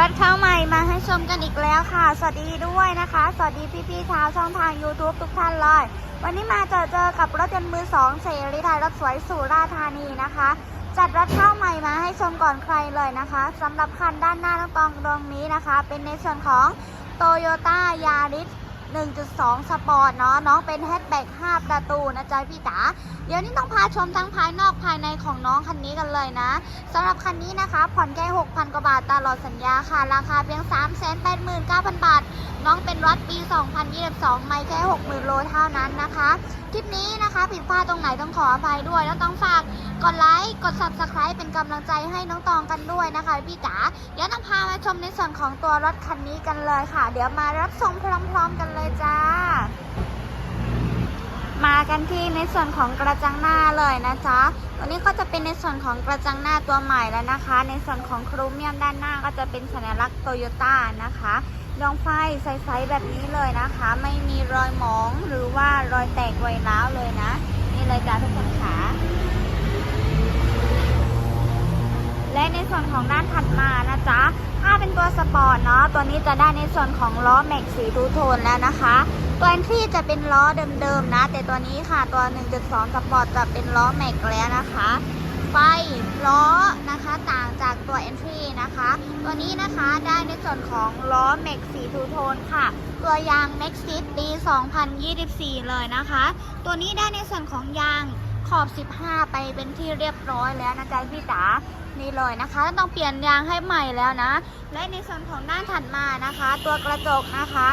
รถเข้าใหม่มาให้ชมกันอีกแล้วค่ะ สวัสดีด้วยนะคะ สวัสดีพี่ๆชาวช่องทาง YouTube ทุกท่านเลย วันนี้มาเจอเจอกับรถยนต์มือสองเสรีไทยรถสวยสุราษฎร์ธานีนะคะ จัดรถเข้าใหม่มาให้ชมก่อนใครเลยนะคะสำหรับคันด้านหน้าน้องตองตรงนี้นะคะ เป็นในส่วนของโตโยต้ายาริส 1.2 สปอร์ตเนาะน้องเป็นแฮชแบ็ก5ประตูนะจ๊ะพี่จ๋าเดี๋ยวนี้ต้องพาชมทั้งภายนอกภายในของน้องคันนี้กันเลยนะสำหรับคันนี้นะคะ ผ่อนแค่ 6,000 กว่าบาทตลอดสัญญาค่ะ ราคาเพียง 389,000 บาท น้องเป็นรถปี 2022 ไม่แค่ 60,000 โลเท่านั้นนะคะ คลิปนี้นะคะผิดพลาดตรงไหนต้องขออภัยด้วย แล้วต้องฝากกดไลค์ กด subscribe เป็นกำลังใจให้น้องตองกันด้วยนะคะพี่จ๋า เดี๋ยวต้องพามาชมในส่วนของตัวรถคันนี้กันเลยค่ะ เดี๋ยวมารับชมพร้อมๆกันเลยจ้า มากันที่ในส่วนของกระจังหน้าเลยนะจ๊ะ ตัวนี้ก็จะเป็นในส่วนของกระจังหน้าตัวใหม่แล้วนะคะ ในส่วนของโครเมียมด้านหน้าก็จะเป็นสัญลักษณ์โตโยต้านะคะดวงไฟใสๆแบบนี้เลยนะคะ ไม่มีรอยหมองหรือว่ารอยแตกรอยร้าวเลยนะ นี่เลยจ้าทุกคนค่ะและในส่วนของด้านถัดมานะจ๊ะถ้าเป็นตัวสปอร์ตเนาะตัวนี้จะได้ในส่วนของล้อแม็กสีทูโทนแล้วนะคะ ตัวแอนทรีจะเป็นล้อเดิมๆนะ แต่ตัวนี้ค่ะตัว 1.2 สปอร์ตจะเป็นล้อแม็กแล้วนะคะ ไฟล้อนะคะต่างจากตัว Entry นะคะ ตัวนี้นะคะได้ในส่วนของล้อแม็กสีทูโทนค่ะ ตัวยาง m a x ซิปี 2024 เลยนะคะ ตัวนี้ได้ในส่วนของยางขอบ 15 ไปเป็นที่เรียบร้อยแล้วนะจ๊ะพี่จ๋านี่เลยนะคะต้องเปลี่ยนยางให้ใหม่แล้วนะ และในส่วนของด้านถัดมานะคะ ตัวกระจกนะคะ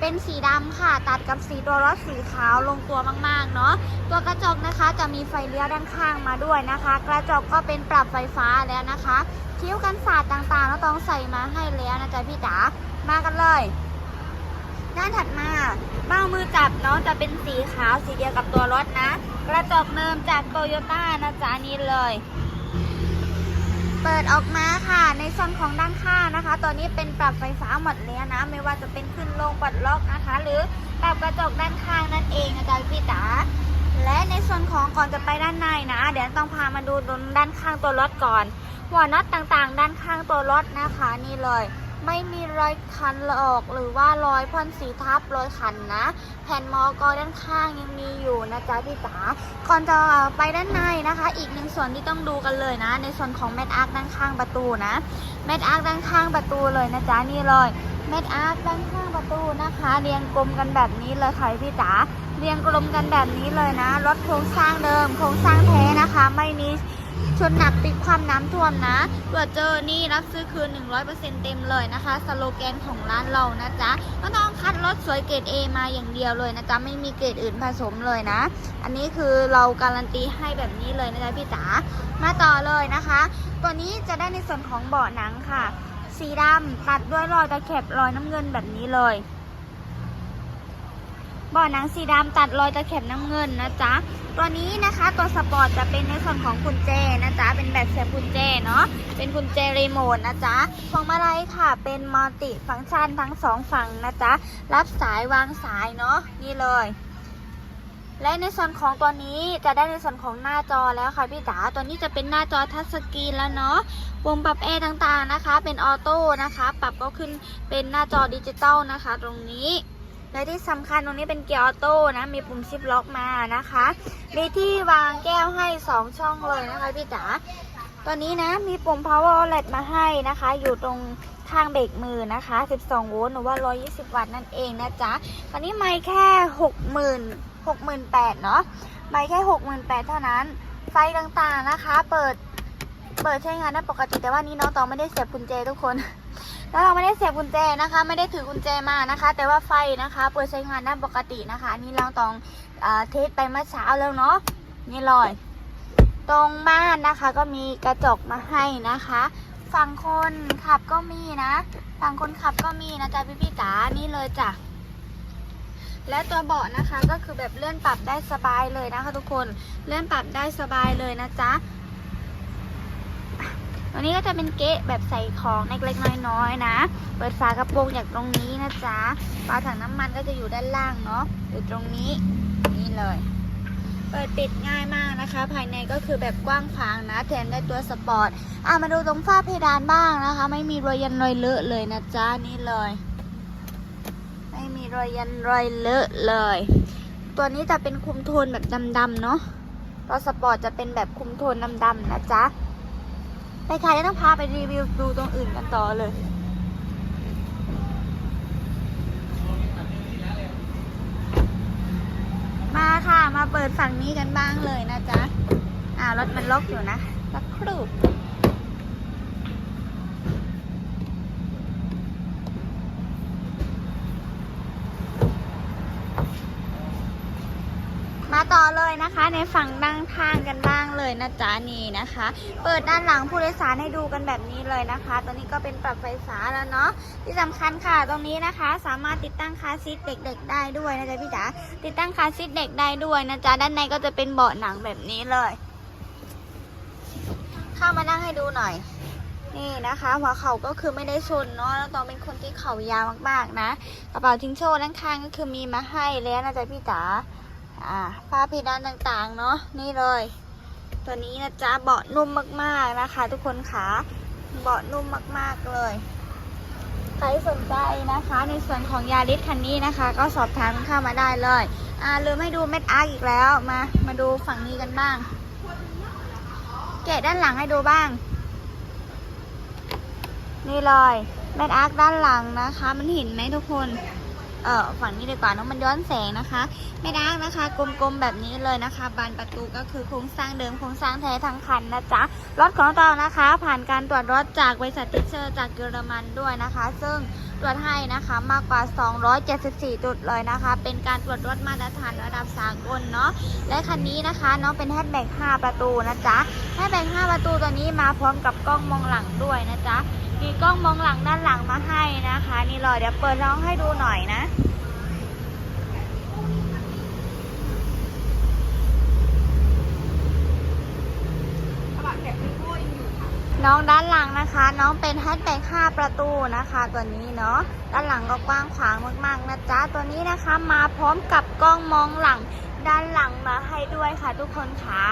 เป็นสีดำค่ะ ตัดกับสีตัวรถสีขาวลงตัวมากๆเนาะตัวกระจกนะคะจะมีไฟเลี้ยวด้านข้างมาด้วยนะคะ กระจกก็เป็นปรับไฟฟ้าแล้วนะคะคิ้วกันสาดต่างๆเราต้องใส่มาให้แล้วนะจ๊ะพี่จ๋ามากันเลย ด้านถัดมาเบ้ามือจับเนาะจะเป็นสีขาวสีเดียวกับตัวรถนะ กระจกเดิมจากโตโยต้านะจ๊ะนี่เลย เปิดออกมาค่ะ ในส่วนของด้านข้างนะคะ ตัวนี้เป็นปรับไฟฟ้าหมดแล้วนะ ไม่ว่าจะเป็นขึ้นลงปลดล็อกนะคะ หรือปรับกระจกด้านข้างนั่นเองนะจ๊ะพี่จ๋าและในส่วนของก่อนจะไปด้านในนะ เดี๋ยวต้องพามาดูด้านข้างตัวรถก่อน หัวน็อตต่างๆ ด้านข้างตัวรถนะคะ นี่เลย ไม่มีรอยคันหลอกหรือว่ารอยพ่นสีทับรอยขันนะ แผ่นมอกอด้านข้างยังมีอยู่นะจ๊ะพี่จ๋าก่อนจะไปด้านในนะคะ อีกหนึ่งส่วนที่ต้องดูกันเลยนะ ในส่วนของแมทอาร์คด้านข้างประตูนะแมทอาร์คด้านข้างประตูเลยนะจ๊ะนี่เลยแมทอาร์คด้านข้างประตูนะคะ เรียงกลมกันแบบนี้เลยค่ะพี่จ๋าเรียงกลมกันแบบนี้เลยนะรถโครงสร้างเดิม โครงสร้างแท้นะคะ ไม่มี ชนหนักติดความน้ำท่วมนะตรวเจอนี่รับซื้อคืน 100%เต็มเลยนะคะ สโลแกนของร้านเรานะจ๊ะก็ต้องคัดรถสวยเกรด A มาอย่างเดียวเลยนะจ๊ะ ไม่มีเกรดอื่นผสมเลยนะ อันนี้คือเราการันตีให้แบบนี้เลยนะจ๊ะพี่จ๋า มาต่อเลยนะคะ ตัวนี้จะได้ในส่วนของเบาะหนังค่ะ สีดำตัดด้วยรอยตะเข็บรอยน้ำเงินแบบนี้เลย บาะหนังสีดำตัดรอยตะเข็บน้ำเงินนะจ๊ะ ตัวนี้นะคะตัวสปอร์ตจะเป็นในส่วนของกุญแจนะจ๊ะ เป็นแบบเสียบกุญแจเนาะ เป็นกุญแจรีโมทนะจ๊ะพวงมาลัยค่ะ เป็นมัลติฟังก์ชันทั้งสองฝั่งนะจ๊ะ รับสายวางสายเนาะ นี่เลยและในส่วนของตัวนี้จะได้ในส่วนของหน้าจอแล้วค่ะพี่จ๋าตัวนี้จะเป็นหน้าจอทัชสกรีนแล้วเนาะปุ่มปรับแอร์ต่างๆนะคะ เป็นออโต้นะคะ ปรับก็ขึ้นเป็นหน้าจอดิจิตอลนะคะ ตรงนี้ และที่สำคัญตรงนี้เป็นเกียร์ออโต้นะ มีปุ่มชิปล็อกมานะคะ มีที่วางแก้วให้ 2 ช่องเลยนะคะพี่จ๋าตัวนี้นะมีปุ่ม power outlet มาให้นะคะ อยู่ตรงข้างเบรกมือนะคะ 12 โวลต์หรือว่า 120 วัตต์นั่นเองนะจ๊ะ ตอนนี้ไม่แค่ 60,000 68,000เนาะไม่แค่ 68,000 เท่านั้น ไฟต่างๆนะคะ เปิด เปิดใช้งานได้ปกติแต่ว่านี้น้องตองไม่ได้เสียบกุญแจทุกคน แล้วเราไม่ได้เสียบกุญแจนะคะ ไม่ได้ถือกุญแจมานะคะ แต่ว่าไฟนะคะ เปิดใช้งานได้ปกตินะคะอันนี่เราต้องเอเทสไปเมื่อเช้าแล้วเนาะนี่เลย ตรงบ้านนะคะก็มีกระจกมาให้นะคะ ฝั่งคนขับก็มีนะ ฝั่งคนขับก็มีนะจ๊ะพี่พี่ๆจ๋านี่เลยจ้ะและตัวเบาะนะคะก็คือแบบเลื่อนปรับได้สบายเลยนะคะ ทุกคนเลื่อนปรับได้สบายเลยนะจ๊ะ ตัวนี้ก็จะเป็นเก๊ะแบบใส่ของเล็กๆน้อยๆนะ เปิดฝากระโปรงจากตรงนี้นะจ๊ะฝาถังน้ำมันก็จะอยู่ด้านล่างเนาะอยู่ตรงนี้นี่เลย เปิดปิดง่ายมากนะคะ ภายในก็คือแบบกว้างขวางนะ แถมได้ตัวสปอร์ตอะมาดูตรงฝ้าเพดานบ้างนะคะ ไม่มีรอยยันรอยเลอะเลยนะจ๊ะนี่เลย ไม่มีรอยยันรอยเลอะเลย ตัวนี้จะเป็นคุมโทนแบบดำๆเนาะตัวสปอร์ตจะเป็นแบบคุมโทนดำๆนะจ๊ะ ไปค่ะจะต้องพาไปรีวิวดูตรงอื่นกันต่อเลย มาค่ะมาเปิดฝั่งนี้กันบ้างเลยนะจ๊ะ อ่ารถมันล็อกอยู่นะ สักครู่ มาต่อ เลยนะคะ ในฝั่งด้านข้างกันบ้างเลยนะจ๊ะนี่นะคะ เปิดด้านหลังผู้โดยสารให้ดูกันแบบนี้เลยนะคะ ตัวนี้ก็เป็นปรับไฟฟ้าแล้วเนาะที่สำคัญค่ะ ตรงนี้นะคะ สามารถติดตั้งคาซีทเด็ก ๆ ได้ด้วยนะจ๊ะพี่จ๋าติดตั้งคาซีทเด็กได้ด้วยนะจ๊ะด้านในก็จะเป็นเบาะหนังแบบนี้เลย เข้ามานั่งให้ดูหน่อยนี่นะคะ หัวเข่าก็คือไม่ได้ชนเนาะแล้วต้องเป็นคนที่เข่ายาวมากๆนะ กระเป๋าทิ้งโชว์ด้านข้างก็คือมีมาให้แล้วนะจ๊ะพี่จ๋า อ่าฝ้าเพดานต่างๆเนาะนี่เลย ตัวนี้นะจ๊ะเบาะนุ่มมากๆนะคะ ทุกคนขาเบาะนุ่มมากๆเลยใครสนใจนะคะ ในส่วนของยาริสคันนี้นะคะ ก็สอบถามเข้ามาได้เลยอ่าลืมให้ดูเม็ดอาร์อีกแล้วมามาดูฝั่งนี้กันบ้าง แกะด้านหลังให้ดูบ้าง นี่เลยเม็ดอาร์ด้านหลังนะคะ มันเห็นไหมทุกคน เออฝั่งนี้ดีกว่าเน้องมันย้อนแสงนะคะไม่ได้นะคะกลมๆแบบนี้เลยนะคะ บานประตูก็คือโครงสร้างเดิมโครงสร้างแท้ทั้งคันนะจ๊ะรถของเรานะคะ ผ่านการตรวจรถจากบริษัทติเชอร์จากเยอรมันด้วยนะคะ ซึ่งตรวจให้นะคะมากกว่า 274 จุดเลยนะคะ เป็นการตรวจรถมาตรฐานระดับสากลเนาะและคันนี้นะคะน้องเป็นแฮชแบ็ก5ประตูนะจ๊ะแฮชแบ็ก5ประตูตัวนี้มาพร้อมกับกล้องมองหลังด้วยนะจ๊ะ มีกล้องมองหลังด้านหลังมาให้นะคะ นี่เลยเดี๋ยวเปิดน้องให้ดูหน่อยนะน้องด้านหลังนะคะ น้องเป็นแฮชแบ็ก5ประตูนะคะ ตัวนี้เนาะด้านหลังก็กว้างขวางมากๆนะจ๊ะตัวนี้นะคะ มาพร้อมกับกล้องมองหลัง ด้านหลังมาให้ด้วยค่ะ ทุกคนค่ะ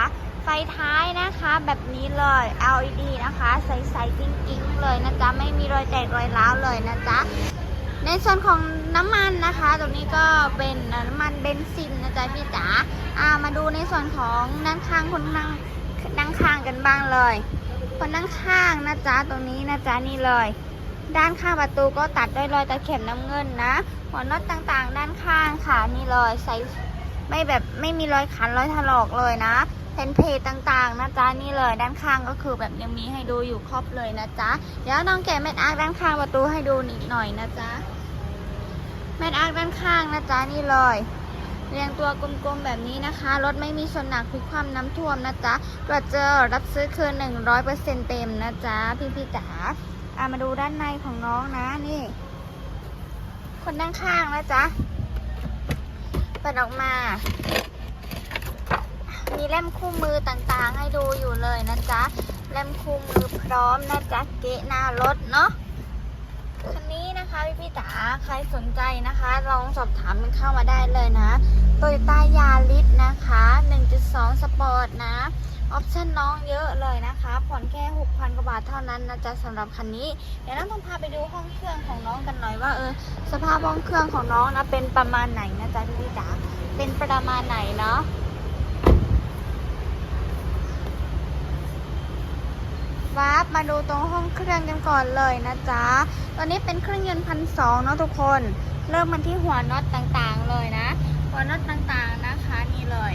ไฟท้ายนะคะแบบนี้เลย LED นะคะ ใสๆกิ้งๆเลยนะจ๊ะ ไม่มีรอยแตกรอยร้าวเลยนะจ๊ะ ในส่วนของน้ำมันนะคะ ตรงนี้ก็เป็นน้ำมันเบนซินนะจ๊ะพี่จ๋าอ่ามาดูในส่วนของด้านข้างคนนั่งนั่งข้างกันบ้างเลย คนด้านข้างนะจ๊ะตรงนี้นะจ๊ะนี่เลย ด้านข้างประตูก็ตัดด้วยรอยตะเข็บน้ำเงินนะหัวน็อตต่างๆ ด้านข้างค่ะนี่เลยใส่ไม่แบบไม่มีรอยขันรอยถลอกเลยนะ พนเพจต่างๆนะจ๊ะนี่เลยด้านข้างก็คือแบบยังมีให้ดูอยู่ครบเลยนะจ๊ะเดี๋ยวน้องแกะเม็ดอาร์ด้านข้างประตูให้ดูนิดหน่อยนะจ๊ะเม็ดอาร์ด้านข้างนะจ๊ะนี่เลยเรียงตัวกลมๆแบบนี้นะคะ รถไม่มีชนหนักพลิกความน้ำท่วมนะจ๊ะตรวจเจอรับซื้อคืน100%เต็มนะจ๊ะพี่พี่ๆจ๋าอะมาดูด้านในของน้องนะนี่ คนด้านข้างนะจ๊ะเปิดออกมา มีเล่มคู่มือต่างๆ ให้ดูอยู่เลยนะจ๊ะ เล่มคู่มือพร้อมนะจ๊ะ เกะหน้ารถเนาะคันนี้นะคะพี่พี่จ๋าใครสนใจนะคะ ลองสอบถามกันเข้ามาได้เลยนะโตโยต้ายาริสนะคะ 1.2 สปอร์ตนะ ออปชั่นน้องเยอะเลยนะคะ ผ่อนแค่ 6,000 กว่าบาทเท่านั้นนะจ๊ะสำหรับคันนี้ เดี๋ยวน้องต้องพาไปดูห้องเครื่องของน้องกันหน่อยว่าเออสภาพห้องเครื่องของน้องนะเป็นประมาณไหนนะจ๊ะพี่พี่จ๋าเป็นประมาณไหนเนาะ วาร์ปมาดูตรงห้องเครื่องกันก่อนเลยนะจ๊ะตัวนี้เป็นเครื่องยนต์พันสองเนาะทุกคน เริ่มมันที่หัวน็อตต่างๆเลยนะ หัวน็อตต่างๆนะคะนี่เลย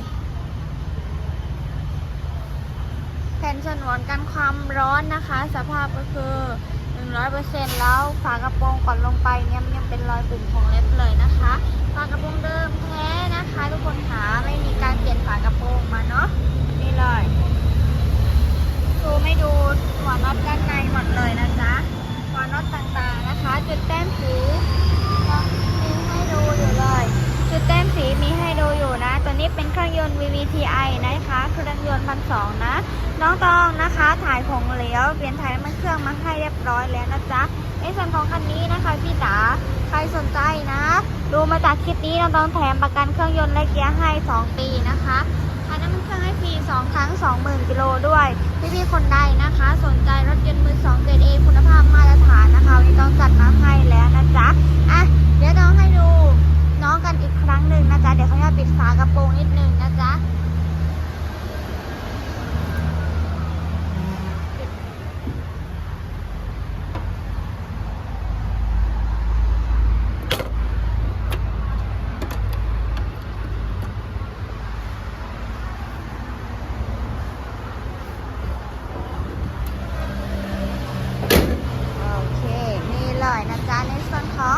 แผ่นฉนวนกันความร้อนนะคะ สภาพก็คือ100%แล้วฝากระโปรงก่อนลงไปเนี่ยยังเป็นรอยปุ่มของเล็บเลยนะคะฝากระโปรงเดิมแท้นะคะ ทุกคนหาไม่มีการเปลี่ยนฝากระโปรงมาเนาะนี่เลย ดูไม่ดูหัวน็อตด้านในหมดเลยนะจ๊ะหัวน็อตต่างๆนะคะ จุดแต้มสีมีให้ดูอยู่เลย จุดแต้มสีมีให้ดูอยู่นะ ตัวนี้เป็นเครื่องยนต์ VVTi นะคะเครื่องยนต์พันสองนะ น้องตองนะคะ ถ่ายผงเหลวเปลี่ยนถ่ายมันเครื่องมาให้เรียบร้อยแล้วนะจ๊ะในส่วนของคันนี้นะคะพี่จ๋าใครสนใจนะ ดูมาจากคลิปนี้น้องตองแถมประกันเครื่องยนต์และเกียร์ให้ 2 ปีนะคะ ใครค่น้ำมันเครื่องให้ฟรี2ครั้ง 20,000กิโลด้วย พี่ๆคนใดนะคะ สนใจรถยนต์มือสองเกรด A คุณภาพมาตรฐานนะคะวันนี้ต้องจัดมาให้แล้วนะจ๊ะอะเดี๋ยวน้องให้ดูน้องกันอีกครั้งหนึ่งนะจ๊ะเดี๋ยวเขาจะปิดฝากระโปรงนิดนึงนะจ๊ะ โอเค นี่เลยนะจ๊ะ ในส่วนของ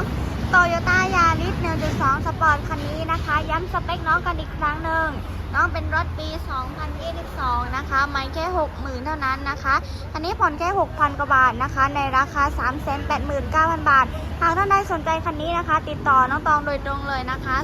Toyota Yaris 1.2 Sport คันนี้นะคะ เปคน้องกันอีกครั้งหนึ่งน้องเป็นรถปี 2022 นะคะไม่แค่ 60,000 เท่านั้นนะคะคันนี้ผ่อนแค่ 6,000 กว่าบาทนะคะ ในราคา 389,000 บาท หากท่านใดสนใจคันนี้นะคะ ติดต่อน้องตองโดยตรงเลยนะคะ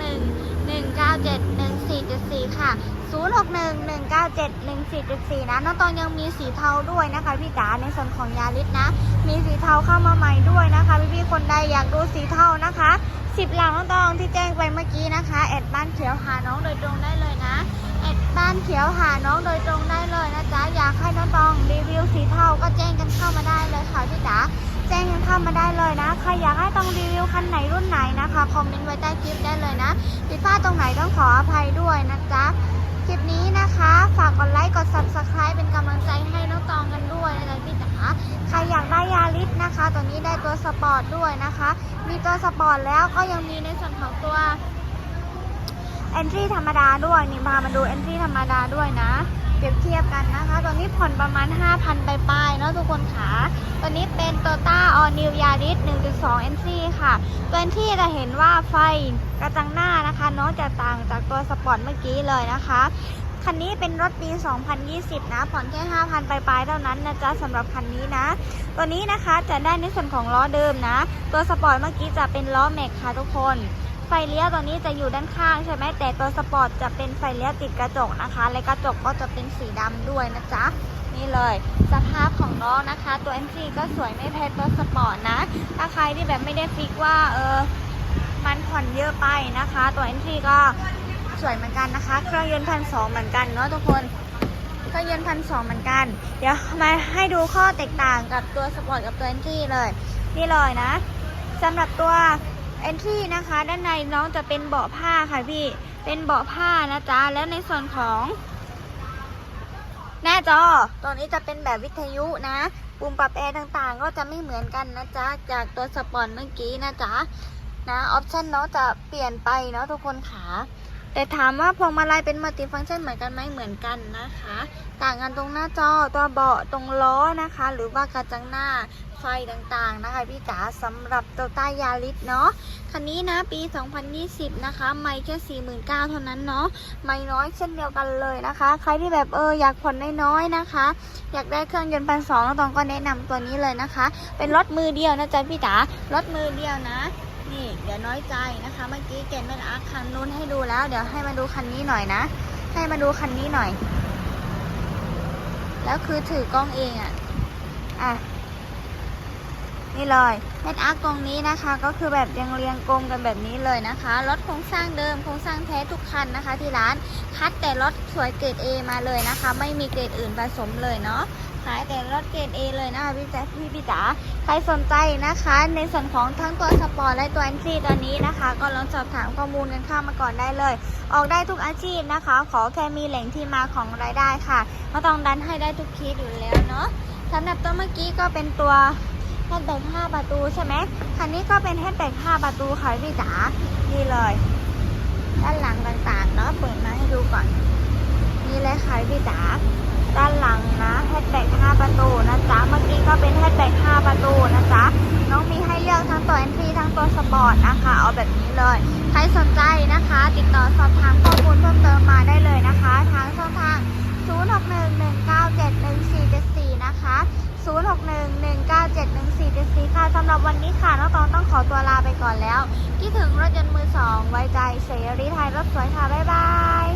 061 197 1474 ค่ะ 061 197 1474 นะ น้องตองยังมีสีเทาด้วยนะคะพี่จ๋าในส่วนของยาริสนะ มีสีเทาเข้ามาใหม่ด้วยนะคะ พี่ๆ คนใดอยากดูสีเทานะคะสิบหลังน้องตองที่แจ้งไปานเขียวหาน้องโดยตรงได้เลยนะจ๊ะอยากให้น้องตองรีวิวสีเทาก็แจ้งกันเข้ามาได้เลยค่ะพี่จ๋าแจ้งกันเข้ามาได้เลยนะใครอยากให้ต้องรีวิวคันไหนรุ่นไหนนะคะคอมเมนต์ไว้ใต้คลิปได้เลยนะผิดพลาดตรงไหนต้องขออภัยด้วยนะจ๊ะคลิปนี้นะคะ ฝากกดไลค์กด subscribe เป็นกำลังใจให้น้องตองกันด้วยนะจ๊ะพี่จ๋าใครอยากได้ยาริสนะคะตัวนี้ได้ตัวสปอร์ตด้วยนะคะ มีตัวสปอร์ตแล้วก็ยังมีในส่วนของตัว entry ธรรมดาด้วยนี่พามาดู entry ธรรมดาด้วยนะเปรียบเทียบกันนะคะ ตัวนี้ผ่อนประมาณ 5,000ปลายๆเนาะทุกคนค่ะตัวนี้เป็น Toyota All New Yaris 1.2 entry ค่ะ ตัว entry จะเห็นว่าไฟกระจังหน้านะคะเนาะจะต่างจากตัวสปอร์ตเมื่อกี้เลยนะคะ คันนี้เป็นรถปี 2020 นะ ผ่อนแค่ 5,000ปลายๆเท่านั้นนะจ๊ะสำหรับคันนี้นะ ตัวนี้นะคะจะได้ในส่วนของล้อเดิมนะ ตัวสปอร์ตเมื่อกี้จะเป็นล้อแม็กค่ะทุกคน ไฟเลี้ยวตัวนี้จะอยู่ด้านข้างใช่ไหมแต่ตัวสปอร์ตจะเป็นไฟเลี้ยวติดกระจกนะคะ และกระจกก็จะเป็นสีดำด้วยนะจ๊ะนี่เลยสภาพของล้องนะคะ ตัว MC ก็สวยไม่แพ้ตัวสปอร์ตนะ ถ้าใครที่แบบไม่ได้ฟิกว่าเออมันผ่อนเยอะไปนะคะ ตัว MC ก็สวยเหมือนกันนะคะ เครื่องยนต์พันสองเหมือนกันเนาะทุกคนเครื่องยนต์พันสองเหมือนกัน เดี๋ยวมาให้ดูข้อแตกต่างกับตัวสปอร์ตกับตัว Entry เลย นี่เลยนะสำหรับตัว แอนที่นะคะ ด้านในน้องจะเป็นเบาะผ้าค่ะพี่ เป็นเบาะผ้านะจ๊ะ แล้วในส่วนของ หน้าจอตัวนี้จะเป็นแบบวิทยุนะ ปุ่มปรับแอร์ต่างๆ ก็จะไม่เหมือนกันนะจ๊ะ จากตัวสปอร์ตเมื่อกี้นะจ๊ะ นะ ออปชันน้องจะเปลี่ยนไปเนาะทุกคนขา แต่ถามว่าพวงมาลัยเป็นมัลติฟังก์ชันเหมือนกันไหมเหมือนกันนะคะ ต่างกันตรงหน้าจอตัวเบาะตรงล้อนะคะ หรือว่ากระจังหน้าไฟต่างๆนะคะพี่จ๋าสำหรับโตต้ายาริสเนาะคันนี้นะปี 2020 นะคะ ไม่แค่ 49,000เท่านั้นเนาะไม่น้อยเช่นเดียวกันเลยนะคะ ใครที่แบบเอออยากผ่อนน้อยๆนะคะ อยากได้เครื่องยนต์พันสองตองก็แนะนำตัวนี้เลยนะคะ เป็นรถมือเดียวนะจ๊ะพี่จ๋ารถมือเดียวนะ ดี๋ยวน้อยใจนะคะ เมื่อกี้เกณฑ์แม่อาร์คคันนู้นให้ดูแล้ว เดี๋ยวให้มาดูคันนี้หน่อยนะ ให้มาดูคันนี้หน่อย แล้วคือถือกล้องเองอะ อะ นี่เลยเม็ดอาร์คตรงนี้นะคะ ก็คือแบบยังเรียงกลมกันแบบนี้เลยนะคะ รถโครงสร้างเดิมโครงสร้างแท้ทุกคันนะคะ ที่ร้านคัดแต่รถสวยเกรด A มาเลยนะคะ ไม่มีเกรดอื่นผสมเลยเนาะขายแต่รถเกรด A เลยนะคะพี่แจ๊คพี่พี่จ๋า รสนใจนะคะ ในส่วนของทั้งตัวสปอร์ตและตัวแอนซีตัวนี้นะคะ ก็ลองสอบถามข้อมูลกันเข้ามาก่อนได้เลย ออกได้ทุกอาชีพนะคะ ขอแค่มีแหล่งที่มาของรายได้ค่ะไม่ต้องดันให้ได้ทุกเคสอยู่แล้วเนาะสำหรับตัวเมื่อกี้ก็เป็นตัวแฮชแบ็ก5ประตูใช่ไหมคันนี้ก็เป็นแฮชแบ็ก5ประตูค่ะพี่จ๋านี่เลย ด้านหลังต่างๆเนาะเปิดมาให้ดูก่อน นี่เลยค่ะพี่จ๋า ด้านหลังนะแฮชแบ็ก5ประตูนะจ๊ะ เมื่อกี้ก็เป็นแฮชแบ็ก5ประตูนะจ๊ะ น้องมีให้เลือกทั้งตัว entry ทั้งตัวสปอร์ตนะคะ เอาแบบนี้เลย ใครสนใจนะคะ ติดต่อสอบถามข้อมูลเพิ่มเติมมาได้เลยนะคะ ทางช่องทาง 0611971474 นะคะ 0611971474 ค่ะสำหรับวันนี้ค่ะ น้องตองต้องขอตัวลาไปก่อนแล้ว คิดถึงรถยนต์มือสองไว้ใจเสรีไทยรถสวยค่ะ บ๊ายบาย